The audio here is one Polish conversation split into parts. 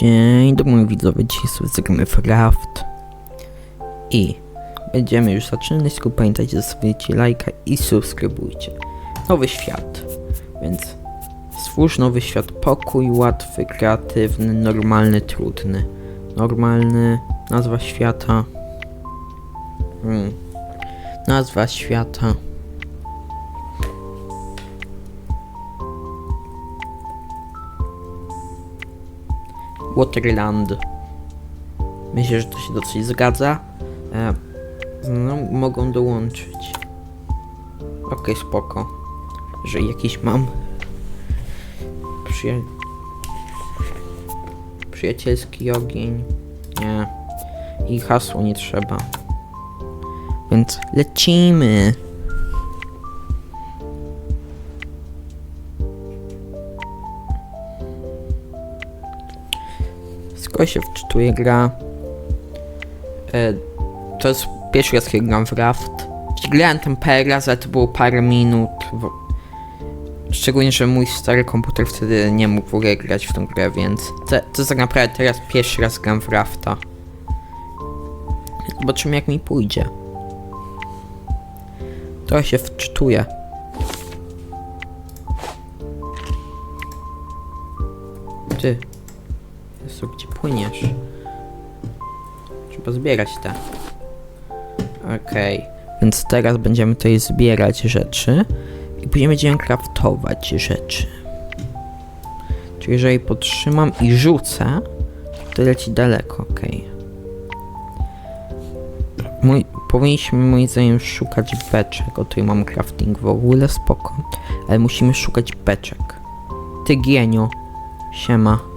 Dzień dobry moi widzowie, dzisiaj sobie zagramy w i będziemy już zaczynać, tylko pamiętajcie, zostawiajcie lajka i subskrybujcie. Nowy świat, więc stwórz nowy świat, pokój, łatwy, kreatywny, normalny, trudny. Normalny, nazwa świata. Hmm. Nazwa świata. Waterland. Myślę, że to się dosyć zgadza. E, no, mogą dołączyć. Okej, spoko. Że jakiś mam. Przyja... Przyjacielski ogień. Nie. I hasło nie trzeba. Więc lecimy. Skoro się wczytuje gra. E, to jest pierwszy raz, kiedy gram w Raft. Grałem tam parę razy, ale to było parę minut. Szczególnie, że mój stary komputer wtedy nie mógł w ogóle grać w tą grę, więc to, to tak naprawdę teraz pierwszy raz gram w Rafta. Zobaczymy jak mi pójdzie. To się wczytuje. Ty. Jezu, gdzie płyniesz? Trzeba zbierać te. Okej, więc teraz będziemy tutaj zbierać rzeczy i później będziemy craftować rzeczy. Czyli jeżeli podtrzymam i rzucę, to leci daleko, okej. Mój, powinniśmy moim zdaniem szukać beczek, o której mam crafting w ogóle, spoko. Ale musimy szukać beczek. Ty gienio. Siema.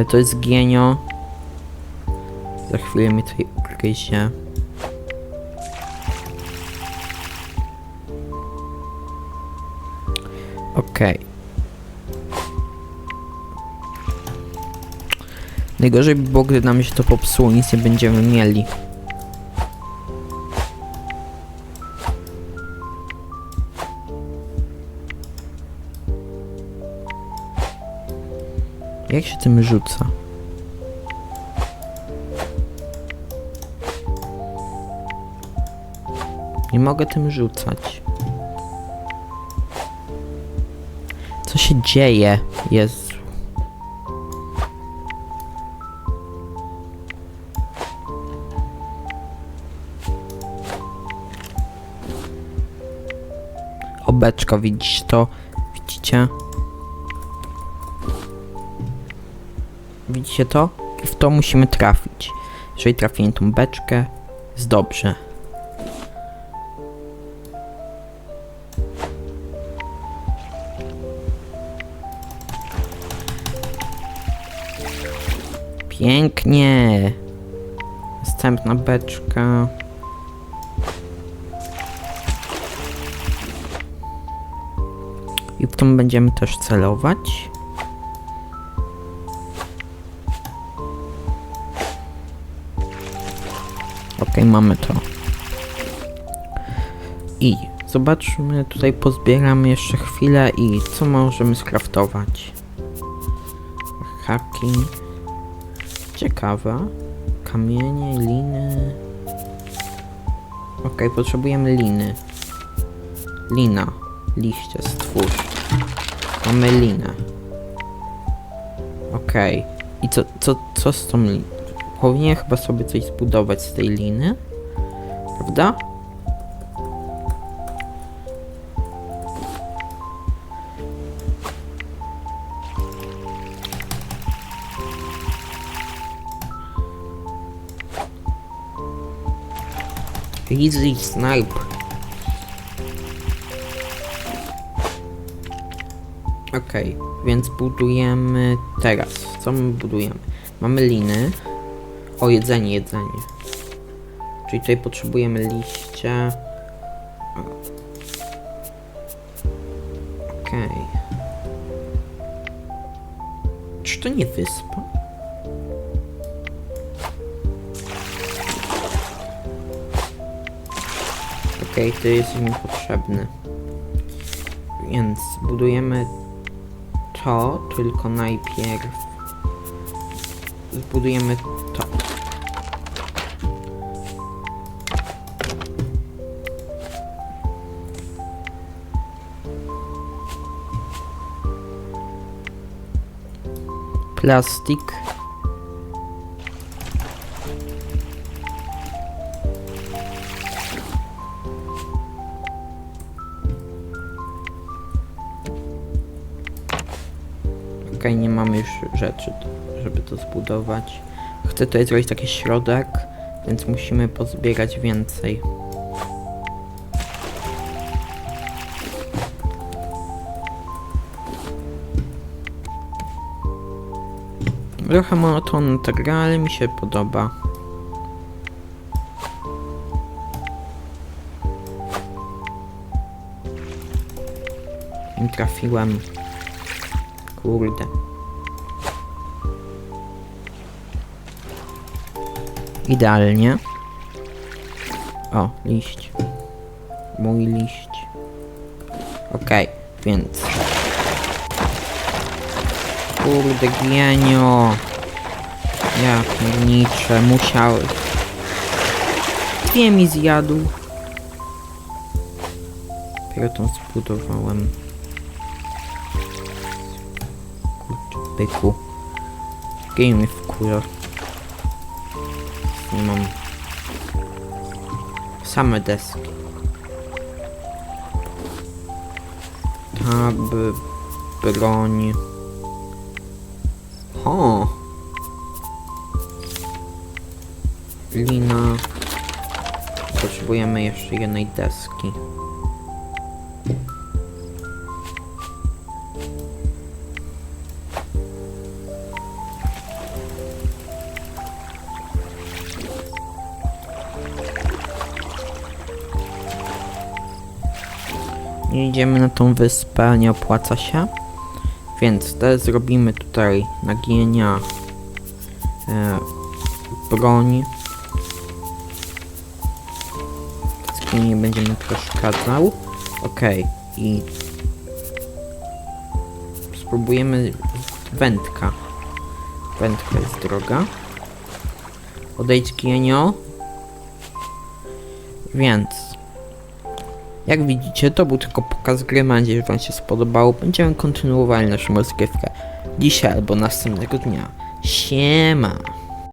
E, To jest gienio. Za chwilę mnie tutaj ugryzie. Okej. Najgorzej by było, gdy nam się to popsuło, nic nie będziemy mieli. Jak się tym rzuca? Nie mogę tym rzucać. Co się dzieje? Jezu. Obeczka, widzisz to? Widzicie? Widzicie to? I w to musimy trafić. Jeżeli trafimy tą beczkę, jest dobrze. Pięknie. Następna beczka. I w tą będziemy też celować. Okej, mamy to. I zobaczmy, tutaj pozbieramy jeszcze chwilę i co możemy skraftować. Hacking. Ciekawa. Kamienie, liny. Okej, potrzebujemy liny. Lina. Liście, stwórz. Mamy linę. Okej. I co, co, co z tą liną? Powinien chyba sobie coś zbudować z tej liny. Prawda? Easy snipe. Okej, więc budujemy teraz. Co my budujemy? Mamy liny. O, jedzenie, jedzenie. Czyli tutaj potrzebujemy liście. Okej. Czy to nie wyspa? Okej, to jest mi potrzebny. Więc budujemy to, tylko najpierw zbudujemy to. Plastik. Okej, nie mamy już rzeczy, żeby to zbudować. Chcę tutaj zrobić taki środek, więc musimy pozbierać więcej. Trochę monotonna ta gra, ale mi się podoba. Trafiłem. Kurde. Idealnie. O, liść. Mój liść. Okej, więc. Kurde, gienio. Ja pierniczę, musiały. Dwie mi zjadł. Dopiero to zbudowałem. Kurczę, byku. Game mnie wkurza. Nie mam. Same deski. Tab, broń. O! Lina. Potrzebujemy jeszcze jednej deski. Idziemy na tą wyspę, nie opłaca się. Więc teraz zrobimy tutaj nagienia e, broń. Nie będziemy przeszkadzał. Okej, i spróbujemy wędka. Wędka jest droga. Odejdź gienio. Więc jak widzicie, to był tylko pokaz gry. Mam nadzieję, że Wam się spodobało. Będziemy kontynuowali naszą rozgrywkę dzisiaj albo następnego dnia. Siema!